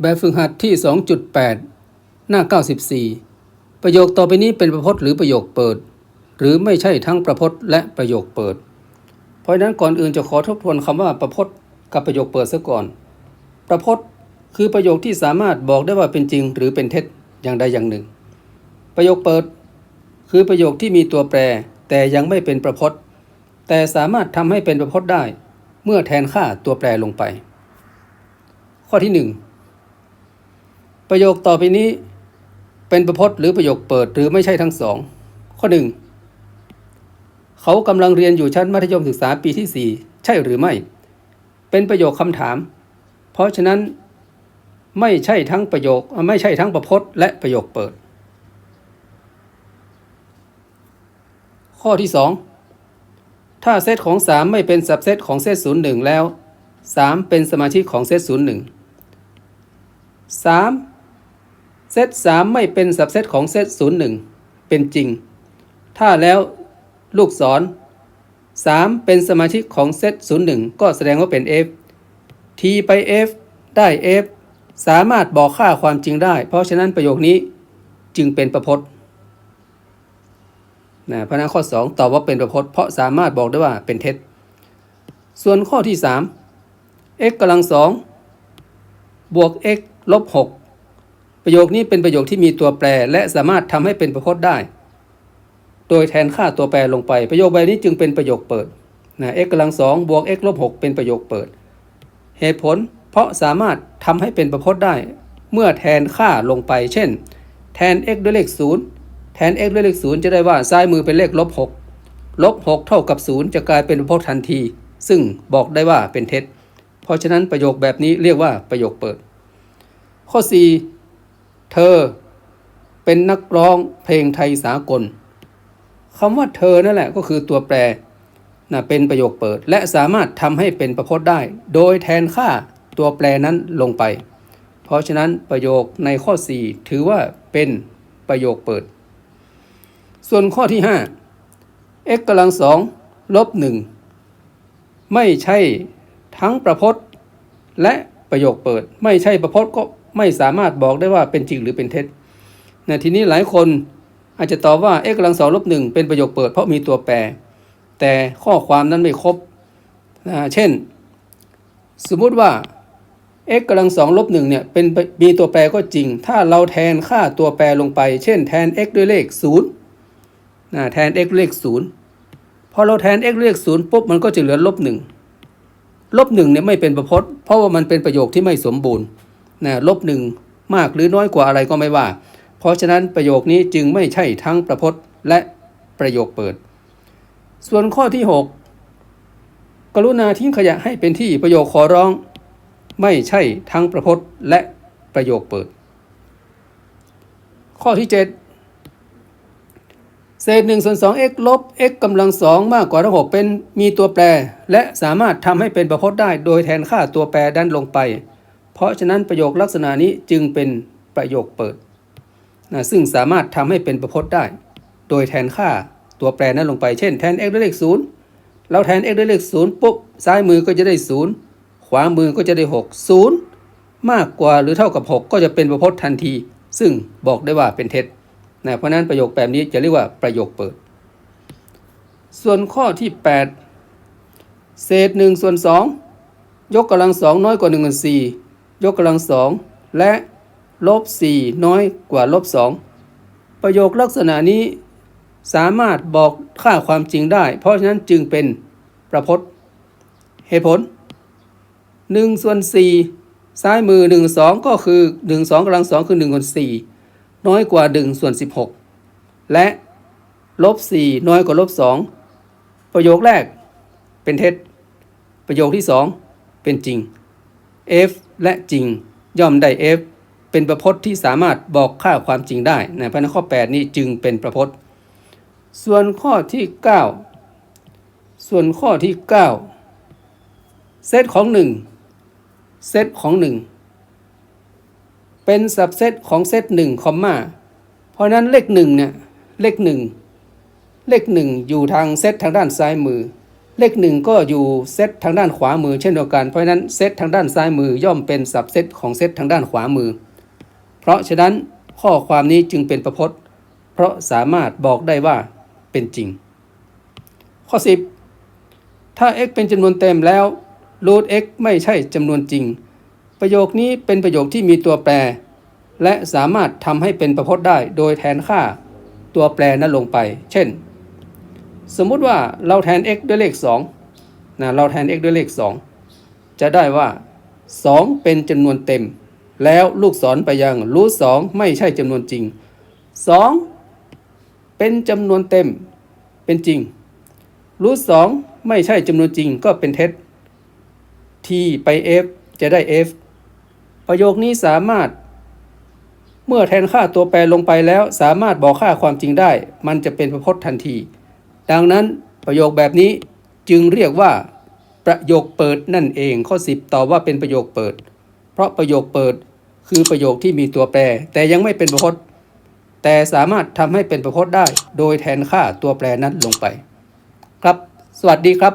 แบบฝึกหัดที่ 2.8 หน้า 94 ประโยคต่อไปนี้เป็นประพจน์หรือประโยคเปิด หรือไม่ใช่ทั้งประพจน์และประโยคเปิด เพราะฉะนั้นก่อนอื่นจะขอทบทวนคำว่าประพจน์กับประโยคเปิดซะก่อน ประพจน์คือประโยคที่สามารถบอกได้ว่าเป็นจริงหรือเป็นเท็จอย่างใดอย่างหนึ่ง ประโยคเปิด คือประโยคที่มีตัวแปร แต่ยังไม่เป็นประพจน์ แต่สามารถทำให้เป็นประพจน์ได้ เมื่อแทนค่าตัวแปรลงไป ข้อที่หนึ่ง ประโยคต่อไปนี้เป็นประพจน์หรือประโยคเปิดหรือไม่ใช่ทั้งสอง ข้อหนึ่งเขากำลังเรียนอยู่ชั้นมัธยมศึกษาปีที่ 4 ใช่หรือไม่ เป็นประโยคคำถาม เพราะฉะนั้นไม่ใช่ทั้งประโยคไม่ใช่ทั้งประพจน์และประโยคเปิด ข้อที่ 2 ถ้าเซตของ 3 ไม่เป็นสับเซตของเซตศูนย์หนึ่งแล้ว 3 เป็นสมาชิกของเซตศูนย์หนึ่งสาม เซตสามไม่เป็นสับเซตของเซตศูนย์หนึ่งเป็นจริง ถ้าแล้วลูกศร3เป็นสมาชิกของเซตศูนย์หนึ่งก็แสดงว่าเป็น f t ไป f ได้ f สามารถบอกค่าความจริงได้ เพราะฉะนั้นประโยคนี้จึงเป็นประพจน์นะพระนั้นข้อ 2 ตอบว่าเป็นประพจน์เพราะสามารถบอกได้ว่าเป็นเท็จ ส่วนข้อที่ 3 x กำลังสองบวก x ลบ6 ประโยคนี้เป็นประโยคที่มีตัวแปรและสามารถทำให้เป็นประพจน์ได้ โดยแทนค่าตัวแปรลงไป ประโยคใบนี้จึงเป็นประโยคเปิดนะ x กำลังสองบวก x ลบ6เป็นประโยคเปิด เหตุผลเพราะสามารถทำให้เป็นประพจน์ได้ เมื่อแทนค่าลงไป เช่น แทน x ด้วยเลข 0 แทน x ด้วยเลข 0 จะได้ว่าซ้ายมือเป็นเลขลบ6ลบ6เท่ากับ 0 จะกลายเป็นประพจน์ทันที ซึ่งบอกได้ว่าเป็นเท็จ เพราะฉะนั้นประโยคแบบนี้เรียกว่าประโยคเปิด ข้อ 4 เธอเป็นนักร้องเพลงไทยสากลคำว่าเธอนั่นแหละก็คือตัวแปรนะเป็นประโยคเปิด และสามารถทำให้เป็นประพจน์ได้ โดยแทนค่าตัวแปรนั้นลงไป เพราะฉะนั้นประโยคในข้อ 4 ถือว่าเป็นประโยคเปิด ส่วนข้อที่ 5 x กำลังสองลบ1ไม่ใช่ทั้งประพจน์และประโยคเปิด ไม่ใช่ประพจน์ก็ ไม่สามารถบอกได้ว่าเป็นจริงหรือเป็นเท็จนะทีนี้หลายคนอาจจะตอบว่า x กำลังสองลบหนึ่งเป็นประโยคเปิดเพราะมีตัวแปร แต่ข้อความนั้นไม่ครบนะเช่น สมมุติว่า x กำลังสองลบหนึ่งเนี่ยเป็นมีตัวแปรก็จริง ถ้าเราแทนค่าตัวแปรลงไป เช่นแทน x ด้วยเลข0นะแทน x เลข0พอเราแทน x เลข0ปุ๊บมันก็จะเหลือลบหนึ่งลบหนึ่งเนี่ยไม่เป็นประพจน์เพราะว่ามันเป็นประโยคที่ไม่สมบูรณ์ นะลบหนึ่งมากหรือน้อยกว่าอะไรก็ไม่ว่า เพราะฉะนั้นประโยคนี้จึงไม่ใช่ทั้งประพจน์และประโยคเปิด ส่วนข้อที่ 6 กรุณาทิ้งขยะให้เป็นที่ประโยคขอร้อง ไม่ใช่ทั้งประพจน์และประโยคเปิด ข้อที่ 7 เศษ1ส่วน2 x ลบ x กำลังสองมากกว่าทั้ง6เป็นมีตัวแปร และสามารถทำให้เป็นประพจน์ได้โดยแทนค่าตัวแปรดันลงไป เพราะฉะนั้นประโยคลักษณะนี้จึงเป็นประโยคเปิดนะซึ่งสามารถทำให้เป็นประพจน์ได้ โดยแทนค่าตัวแปรนั้นลงไป เช่นแทน x ด้วยเลข0เราแทน x ด้วยเลข0ปุ๊บซ้ายมือก็จะได้ 0 ขวามือก็จะได้ 6 0 มากกว่าหรือเท่ากับ 6 ก็จะเป็นประพจน์ทันที ซึ่งบอกได้ว่าเป็นเท็จนะเพราะนั้นประโยคแบบนี้จะเรียกว่าประโยคเปิด ส่วนข้อที่ 8 เศษ1ส่วน2ยกกำลังสองน้อยกว่า1ส่วน4 ยกกำลังสองและลบ4น้อยกว่าลบ2ประโยคลักษณะนี้สามารถบอกค่าความจริงได้ เพราะฉะนั้นจึงเป็นประพจน์ เหตุผล1ส่วน4ซ้ายมือ 1 2 ก็คือ 1 2กำลังสองคือ1ส่วน4น้อยกว่า1ส่วน16 และลบ4น้อยกว่าลบ2ประโยคแรกเป็นเท็จ ประโยคที่ 2 เป็นจริง f และจริง ย่อมได้ f เป็นประพจน์ที่สามารถบอกค่าความจริงได้นะเพราะนั้นข้อ 8 นี้จึงเป็นประพจน์ ส่วนข้อที่ 9 ส่วนข้อที่ 9 เซตของ 1 เซตของ 1 เป็นสับเซตของเซต1คอมมาเพราะนั้นเลข1เนี่ยเลข 1 เลข 1 อยู่ทางเซตทางด้านซ้ายมือ เลขหนึ่งก็อยู่เซตทางด้านขวามือเช่นเดียวกัน เพราะฉะนั้นเซตทางด้านซ้ายมือย่อมเป็นสับเซตของเซตทางด้านขวามือ เพราะฉะนั้นข้อความนี้จึงเป็นประพจน์ เพราะสามารถบอกได้ว่าเป็นจริง ข้อ 10 ถ้า x เป็นจำนวนเต็มแล้ว root x ไม่ใช่จำนวนจริง ประโยคนี้เป็นประโยคที่มีตัวแปร และสามารถทำให้เป็นประพจน์ได้โดยแทนค่าตัวแปรนั้นลงไป เช่น สมมุติว่าเราแทน x ด้วยเลข2นะเราแทน x ด้วยเลข 2 จะได้ว่า 2 เป็นจำนวนเต็ม แล้วลูกศรไปยังรูท2ไม่ใช่จำนวนจริง 2 เป็นจำนวนเต็ม เป็นจริงรูท2ไม่ใช่จำนวนจริงก็เป็นเท็จ t ไป f จะได้ f ประโยคนี้สามารถ เมื่อแทนค่าตัวแปรลงไปแล้วสามารถบอกค่าความจริงได้ มันจะเป็นประพจน์ทันที ดังนั้นประโยคแบบนี้จึงเรียกว่าประโยคเปิดนั่นเอง ข้อ 10 ตอบว่าเป็นประโยคเปิด เพราะประโยคเปิดคือประโยคที่มีตัวแปร แต่ยังไม่เป็นประพจน์ แต่สามารถทำให้เป็นประพจน์ได้ โดยแทนค่าตัวแปรนั้นลงไป ครับ สวัสดีครับ